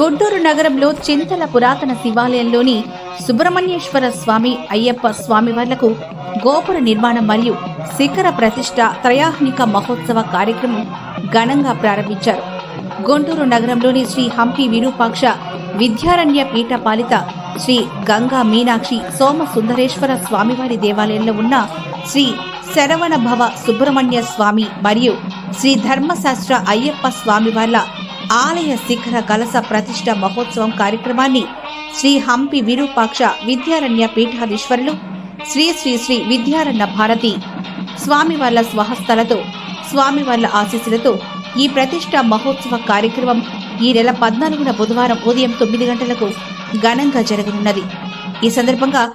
గుంటూరు నగరంలో చింతల పురాతన శివాలయంలోని సుబ్రహ్మణ్యేశ్వర స్వామి అయ్యప్ప స్వామి వార్లకు గోపుర నిర్మాణం మరియు శిఖర ప్రతిష్ట త్రయాహ్నిక మహోత్సవ కార్యక్రమం ఘనంగా ప్రారంభించారు. గుంటూరు నగరంలోని శ్రీ హంపి విరూపాక్ష విద్యారణ్య పీఠ పాలిత శ్రీ గంగా మీనాక్షి సోమ సుందరేశ్వర స్వామివారి దేవాలయంలో ఉన్న శ్రీ శరవణ భవ సుబ్రహ్మణ్య స్వామి మరియు శ్రీ ధర్మశాస్త్ర అయ్యప్ప స్వామి వాళ్ళ ఆలయ శిఖర కలస ప్రతిష్ట మహోత్సవం కార్యక్రమాన్ని శ్రీ హంపి విరూపాక్ష విద్యారణ్య పీఠాధీశ్వరులు శ్రీ శ్రీ శ్రీ విద్యారణ్య భారతి స్వామి వాళ్ళ స్వహస్తలతో స్వామి వాళ్ళ ఆశీస్సులతో ఈ ప్రతిష్ట మహోత్సవ కార్యక్రమం ఈ నెల పద్నాలుగున బుధవారం ఉదయం తొమ్మిది గంటలకు ఘనంగా జరగనున్నది. ఈ సందర్భంగా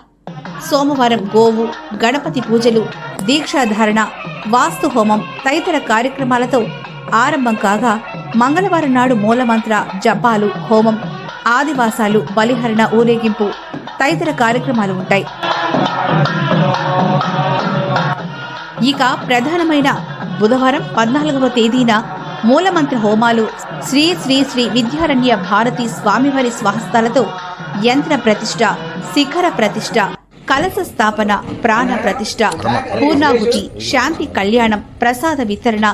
సోమవారం గోవు గణపతి పూజలు దీక్షాధారణ వాస్తు హోమం తదితర కార్యక్రమాలతో ఆరంభం కాగా మంగళవారం నాడు మూలమంత్ర జపాలు హోమం ఆదివాసాలు బలిహరణ ఊరేగింపు తదితర కార్యక్రమాలు ఉంటాయి. ఇక ప్రధానమైన బుధవారం పద్నాలుగవ తేదీన మూలమంత్ర హోమాలు శ్రీ శ్రీ శ్రీ విద్యారణ్య భారతి స్వామివారి స్వహస్తాలతో యంత్ర ప్రతిష్ట శిఖర ప్రతిష్ట కలశ స్థాపన ప్రాణ ప్రతిష్ట పూర్ణాహుతి శాంతి కళ్యాణం ప్రసాద వితరణ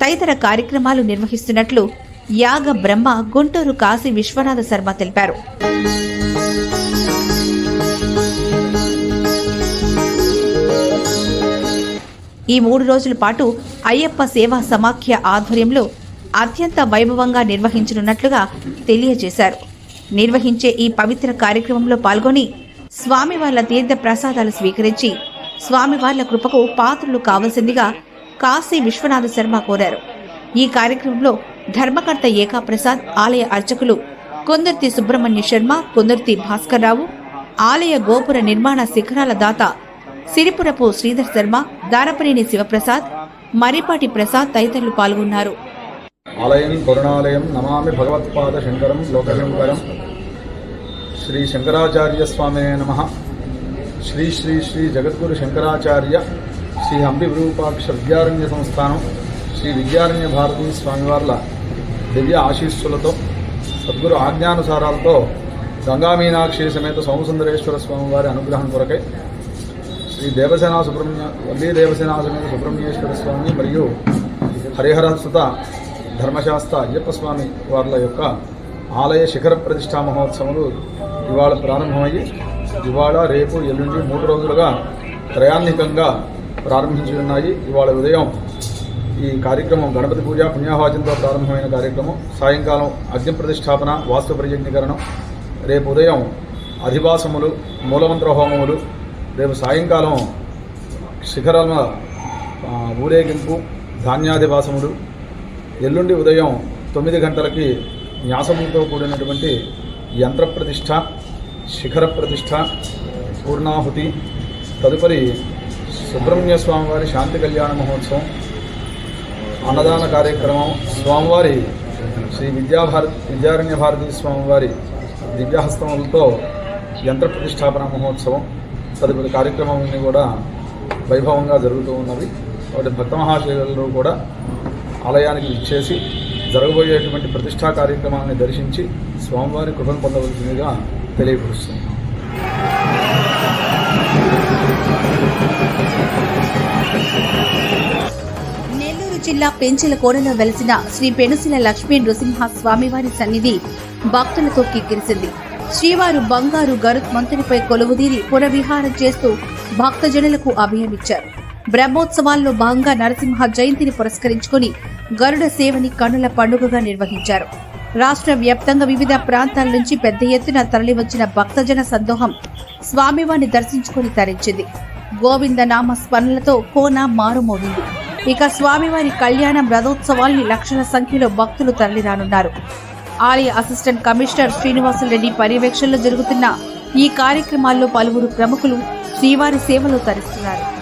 తదితర కార్యక్రమాలు నిర్వహిస్తున్నట్లు యాగ బ్రహ్మ గుంటూరు కాశీ విశ్వనాథ శర్మ తెలిపారు. ఈ మూడు రోజుల పాటు అయ్యప్ప సేవా సమాఖ్య ఆధ్వర్యంలో అత్యంత వైభవంగా నిర్వహించనున్నట్లుగా తెలియజేశారు. నిర్వహించే ఈ పవిత్ర కార్యక్రమంలో పాల్గొని స్వామివార్ల తీర్థ ప్రసాదాలు స్వీకరించి స్వామివార్ల కృపకు పాత్రులు కావలసిందిగా కాశీ విశ్వనాథ శర్మ కోరారు. ఈ కార్యక్రమంలో ధర్మకర్త ఏకాప్రసాద్ ఆలయ అర్చకులు కొందర్తి సుబ్రహ్మణ్య శర్మ కొందర్తి భాస్కర్రావు ఆలయ గోపుర నిర్మాణ శిఖరాల దాత సిరిపురపు శ్రీధర్ శర్మ దారపనేని శివప్రసాద్ మరిపాటి ప్రసాద్ తదితరులు పాల్గొన్నారు. ఆలయం కరుణాలయం నమామి భగవత్పాద శంకరం లోకశంకరం. శ్రీ శంకరాచార్య స్వామి నమ. శ్రీ శ్రీ శ్రీ జగద్గురు శంకరాచార్య శ్రీ హంపి విరూపాక్ష విద్యారణ్య సంస్థానం శ్రీ విద్యారణ్య భారతీ స్వామివార్ల దివ్య ఆశీస్సులతో సద్గురు ఆజ్ఞానుసారాలతో గంగా మీనాక్షి సమేత సోమసుందరేశ్వర స్వామివారి అనుగ్రహం కొరకై శ్రీ దేవసేన సుబ్రహ్మణ్య వల్లీ దేవసేన సమేత సుబ్రహ్మణ్యేశ్వర స్వామి మరియు హరిహరసుత ధర్మశాస్త్ర అయ్యప్ప స్వామి వార్ల యొక్క ఆలయ శిఖర ప్రతిష్టా మహోత్సవాలు ఇవాళ ప్రారంభమయ్యి ఇవాళ రేపు ఎల్లుండి మూడు రోజులుగా త్రయాన్నికంగా ప్రారంభించి ఉన్నాయి ఇవాళ ఉదయం ఈ కార్యక్రమం గణపతి పూజ పుణ్యాహవాచంతో ప్రారంభమైన కార్యక్రమం సాయంకాలం అగ్ని ప్రతిష్టాపన వాస్తు ప్రయజ్ఞీకరణం రేపు ఉదయం అధివాసములు మూలమంత్ర హోమములు రేపు సాయంకాలం శిఖరాల ఊరేగింపు ధాన్యాధివాసములు. ఎల్లుండి ఉదయం తొమ్మిది గంటలకి న్యాసములతో కూడినటువంటి యంత్ర ప్రతిష్ట శిఖర ప్రతిష్ట పూర్ణాహుతి తదుపరి సుబ్రహ్మణ్య స్వామివారి శాంతి కళ్యాణ మహోత్సవం అన్నదాన కార్యక్రమం స్వామివారి శ్రీ విద్యాభారతి విద్యారణ్య భారతీ స్వామివారి దివ్యహస్తములతో యంత్ర ప్రతిష్టాపన మహోత్సవం తదుపరి కార్యక్రమాలన్నీ కూడా వైభవంగా జరుగుతూ ఉన్నవి. కాబట్టి భక్త మహాశైలు కూడా ఆలయానికి ఇచ్చేసి జరగబోయేటువంటి ప్రతిష్టా కార్యక్రమాన్ని దర్శించి స్వామివారి కృపను పొందవలసిందిగా తెలియపరుస్తున్నాం. నెల్లూరు జిల్లా పెంచెల కోడలో వెలిసిన శ్రీ పెనుసిల లక్ష్మీ నృసింహ స్వామివారి సన్నిధి భక్తులతో కిక్కిరిసింది శ్రీవారు బంగారు గరుత్మంతునిపై కొలువుదీరి పురవిహారం చేస్తూ భక్తజనులకు అభయమిచ్చారు బ్రహ్మోత్సవాల్లో భాగంగా నరసింహ జయంతిని పురస్కరించుకుని గరుడ సేవని కనుల పండుగగా నిర్వహించారు. రాష్ట్ర వ్యాప్తంగా వివిధ ప్రాంతాల నుంచి పెద్ద ఎత్తున తరలివచ్చిన భక్తజన సందోహం స్వామివారిని దర్శించుకుని తరించింది. గోవింద నామ స్మరణలతో కోన మారుమోగింది. ఇక స్వామివారి కళ్యాణం రథోత్సవాల్ని లక్షల సంఖ్యలో భక్తులు తరలిరానున్నారు. ఆలయ అసిస్టెంట్ కమిషనర్ శ్రీనివాసులరెడ్డి పర్యవేక్షణలో జరుగుతున్న ఈ కార్యక్రమాల్లో పలువురు ప్రముఖులు శ్రీవారి సేవలో తరిస్తున్నారు.